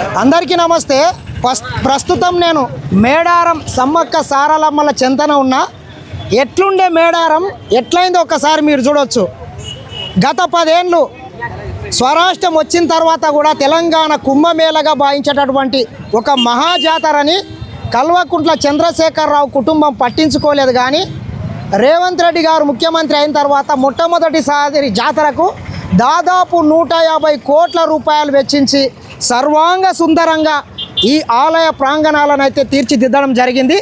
అందరికీ నమస్తే. ప్రస్తుతం నేను మేడారం సమ్మక్క సారలమ్మల చెంతన ఉన్న. ఎట్లుండే మేడారం? ఎట్లయిందో ఒకసారి మీరు చూడొచ్చు. గత పదేళ్ళు స్వరాష్ట్రం వచ్చిన తర్వాత కూడా తెలంగాణ కుంభమేళగా భావించేటటువంటి ఒక మహాజాతరని కల్వకుంట్ల చంద్రశేఖరరావు కుటుంబం పట్టించుకోలేదు కానీ రేవంత్ రెడ్డి గారు ముఖ్యమంత్రి అయిన తర్వాత మొట్టమొదటిసారి జాతరకు దాదాపు నూట యాభై కోట్ల రూపాయలు వెచ్చించి సర్వాంగ సుందరంగా ఈ ఆలయ ప్రాంగణాలను అయితే తీర్చిదిద్దడం జరిగింది.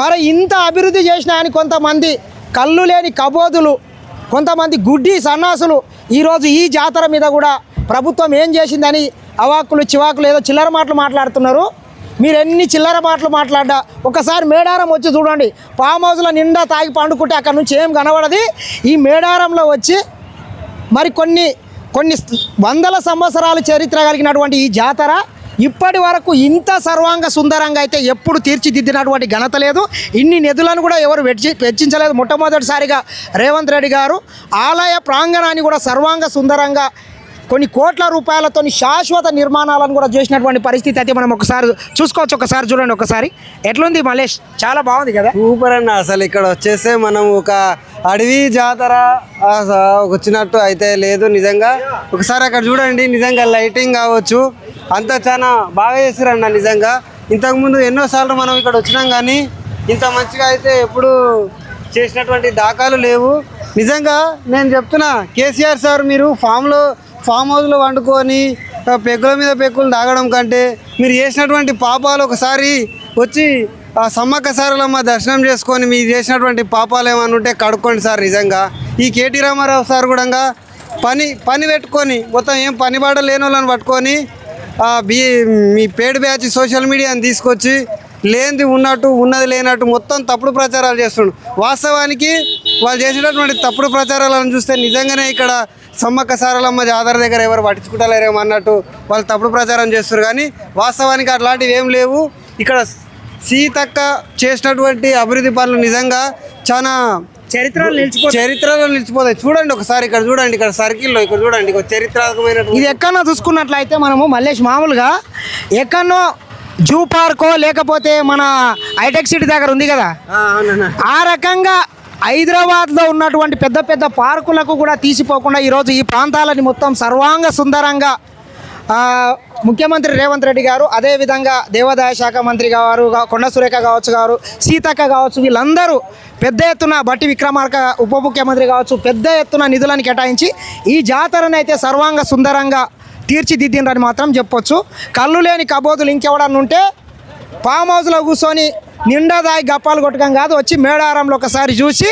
మరి ఇంత అభివృద్ధి చేసిన అని కొంతమంది కళ్ళు లేని కబోదులు కొంతమంది గుడ్డి సన్నాసులు ఈరోజు ఈ జాతర మీద కూడా ప్రభుత్వం ఏం చేసిందని అవాకులు చివాకులు ఏదో చిల్లర మాటలు మాట్లాడుతున్నారు. మీరు ఎన్ని చిల్లర మాటలు మాట్లాడ్డా ఒకసారి మేడారం వచ్చి చూడండి. ఫామ్ హౌస్లో నిండా తాగి పండుకుంటే అక్కడ నుంచి ఏం కనబడది? ఈ మేడారంలో వచ్చి మరి కొన్ని కొన్ని వందల సంవత్సరాల చరిత్ర కలిగినటువంటి ఈ జాతర ఇప్పటి వరకు ఇంత సర్వాంగ సుందరంగా అయితే ఎప్పుడు తీర్చిదిద్దినటువంటి ఘనత లేదు. ఇన్ని నిధులను కూడా ఎవరు వెచ్చి వెచ్చించలేదు. మొట్టమొదటిసారిగా రేవంత్ రెడ్డి గారు ఆలయ ప్రాంగణాన్ని కూడా సర్వాంగ సుందరంగా కొన్ని కోట్ల రూపాయలతో శాశ్వత నిర్మాణాలను కూడా చేసినటువంటి పరిస్థితి అయితే మనం ఒకసారి చూసుకోవచ్చు. ఒకసారి చూడండి. ఒకసారి ఎట్లుంది మలేష్ చాలా బాగుంది కదా? సూపర్ అన్న. అసలు ఇక్కడ వచ్చేస్తే మనం ఒక అడవి జాతర వచ్చినట్టు అయితే లేదు నిజంగా. ఒకసారి అక్కడ చూడండి నిజంగా లైటింగ్ కావచ్చు. అంతా చాలా బాగా చేస్తారన్న నిజంగా. ఇంతకుముందు ఎన్నోసార్లు మనం ఇక్కడ వచ్చినాం కానీ ఇంత మంచిగా అయితే ఎప్పుడు చేసినటువంటి దాఖలు లేవు. నిజంగా నేను చెప్తున్నా కేసీఆర్ సార్ మీరు ఫామ్లో ఫామ్ హౌస్లో వండుకొని పెక్కుల పెగ్గుల మీద పెగ్గులు తాగడం కంటే మీరు చేసినటువంటి పాపాలు ఒకసారి వచ్చి సమ్మక్క సారలమ్మ దర్శనం చేసుకొని మీరు చేసినటువంటి పాపాలు ఏమైనా ఉంటే కడుక్కోండి సార్ నిజంగా. ఈ కేటీ రామారావు సార్ కూడా పని పని పెట్టుకొని మొత్తం ఏం పని బాట లేని వాళ్ళని పట్టుకొని బీ మీ పేడ్ బ్యాచ్ సోషల్ మీడియాని తీసుకొచ్చి లేనిది ఉన్నట్టు ఉన్నది లేనట్టు మొత్తం తప్పుడు ప్రచారాలు చేస్తుండు. వాస్తవానికి వాళ్ళు చేసినటువంటి తప్పుడు ప్రచారాలను చూస్తే నిజంగానే ఇక్కడ సమ్మక్క సారలమ్మ జాతర దగ్గర ఎవరు పట్టించుకుంటలేరేమో అన్నట్టు వాళ్ళు తప్పుడు ప్రచారం చేస్తారు కానీ వాస్తవానికి అట్లాంటివి ఏం లేవు. ఇక్కడ సీతక్క చేసినటువంటి అభివృద్ధి పనులు నిజంగా చాలా చరిత్రలు నిలిచిపో చరిత్రలో నిలిచిపోతాయి. చూడండి ఒకసారి ఇక్కడ చూడండి ఇక్కడ సర్కిల్లో ఇక్కడ చూడండి ఒక చరిత్రాత్మకమైనటువంటి ఇది ఎక్కడో చూసుకున్నట్లయితే మనము మల్లేష్ మామూలుగా ఎక్కడో జూ పార్కో లేకపోతే మన హైటెక్ సిటీ దగ్గర ఉంది కదా? ఆ, రకంగా హైదరాబాద్లో ఉన్నటువంటి పెద్ద పెద్ద పార్కులకు కూడా తీసిపోకుండా ఈరోజు ఈ ప్రాంతాలని మొత్తం సర్వాంగ సుందరంగా ముఖ్యమంత్రి రేవంత్ రెడ్డి గారు అదేవిధంగా దేవాదాయ శాఖ మంత్రి గారు కొండ సురేఖ కావచ్చు గారు సీతక్క కావచ్చు వీళ్ళందరూ పెద్ద ఎత్తున బట్టి విక్రమార్క ఉప ముఖ్యమంత్రి కావచ్చు పెద్ద ఎత్తున నిధులను కేటాయించి ఈ జాతరను అయితే సర్వాంగ సుందరంగా తీర్చిదిద్దిండ్రని మాత్రం చెప్పొచ్చు. కళ్ళు లేని కబోతులు ఇంకెవడన్నా ఉంటే ఫామ్ హౌస్లో కూర్చొని నిండదాయి గప్పాలు కొట్టడం కాదు వచ్చి మేడారంలో ఒకసారి చూసి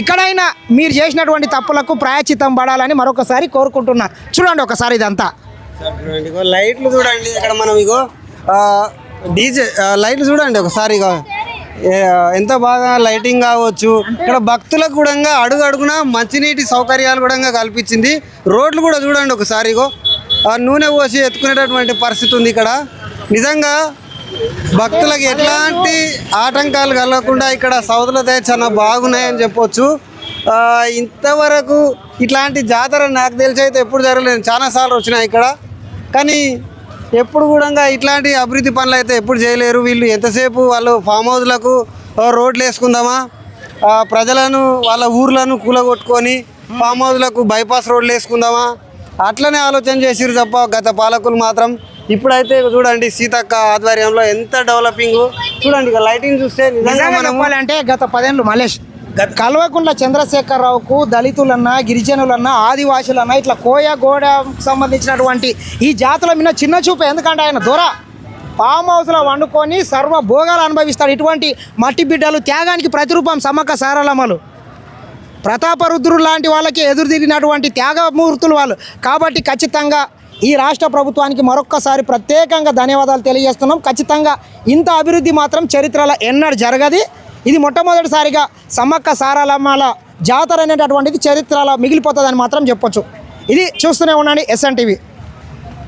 ఇక్కడైనా మీరు చేసినటువంటి తప్పులకు ప్రాయచితం పడాలని మరొకసారి కోరుకుంటున్నా. చూడండి ఒకసారి ఇదంతా. ఇగో లైట్లు చూడండి. ఇక్కడ మనం ఇగో డీజే లైట్లు చూడండి ఒకసారి ఇగో ఎంత బాగా లైటింగ్ కావచ్చు. ఇక్కడ భక్తులకు కూడా అడుగు అడుగున మంచినీటి సౌకర్యాలు కూడా కల్పించింది. రోడ్లు కూడా చూడండి ఒకసారి ఇగో నూనె పోసి ఎత్తుకునేటటువంటి పరిస్థితి ఉంది ఇక్కడ. నిజంగా భక్తులకు ఎట్లాంటి ఆటంకాలు కలగకుండా ఇక్కడ సౌదులతో చాలా బాగున్నాయని చెప్పొచ్చు. ఇంతవరకు ఇట్లాంటి జాతర నాకు తెలిసి అయితే ఎప్పుడు జరగలేదు. చాలా సార్లు వచ్చినాయి ఇక్కడ. కానీ ఎప్పుడు కూడా ఇట్లాంటి అభివృద్ధి పనులు అయితే ఎప్పుడు చేయలేరు. వీళ్ళు ఎంతసేపు వాళ్ళు ఫామ్ హౌస్లకు రోడ్లు వేసుకుందామా? ప్రజలను వాళ్ళ ఊర్లను కూలగొట్టుకొని ఫామ్ హౌస్లకు బైపాస్ రోడ్లు వేసుకుందామా? అట్లనే ఆలోచన చేసిరు తప్ప గత పాలకులు మాత్రం. ఇప్పుడైతే చూడండి సీతక్క ఆధ్వర్యంలో ఎంత డెవలపింగ్ చూడండి ఇక లైటింగ్ చూస్తే నిజంగా చెప్పాలంటే గత పదేళ్ళు మలేష్ కల్వకుంట్ల చంద్రశేఖరరావుకు దళితులన్నా గిరిజనులన్నా ఆదివాసులన్నా ఇట్లా కోయ గోడ సంబంధించినటువంటి ఈ జాతుల మీద చిన్న చూపు. ఎందుకంటే ఆయన దొర. ఫామ్ హౌస్లో వండుకొని సర్వ భోగాలు అనుభవిస్తాడు. ఇటువంటి మట్టి బిడ్డలు త్యాగానికి ప్రతిరూపం సమ్మక్క సారలమ్మలు. ప్రతాపరుద్రుడు లాంటి వాళ్ళకి ఎదురుదిరిగినటువంటి త్యాగమూర్తులు వాళ్ళు. కాబట్టి ఖచ్చితంగా ఈ రాష్ట్ర ప్రభుత్వానికి మరొక్కసారి ప్రత్యేకంగా ధన్యవాదాలు తెలియజేస్తున్నాం. ఖచ్చితంగా ఇంత అభివృద్ధి మాత్రం చరిత్రలో ఎన్నడూ జరగది. ఇది మొట్టమొదటిసారిగా సమ్మక్క సారాలమ్మల జాతర అనేటటువంటిది చరిత్రలో మిగిలిపోతుందని మాత్రం చెప్పొచ్చు. ఇది చూస్తూనే ఉండండి ఎస్ఎన్ టీవీ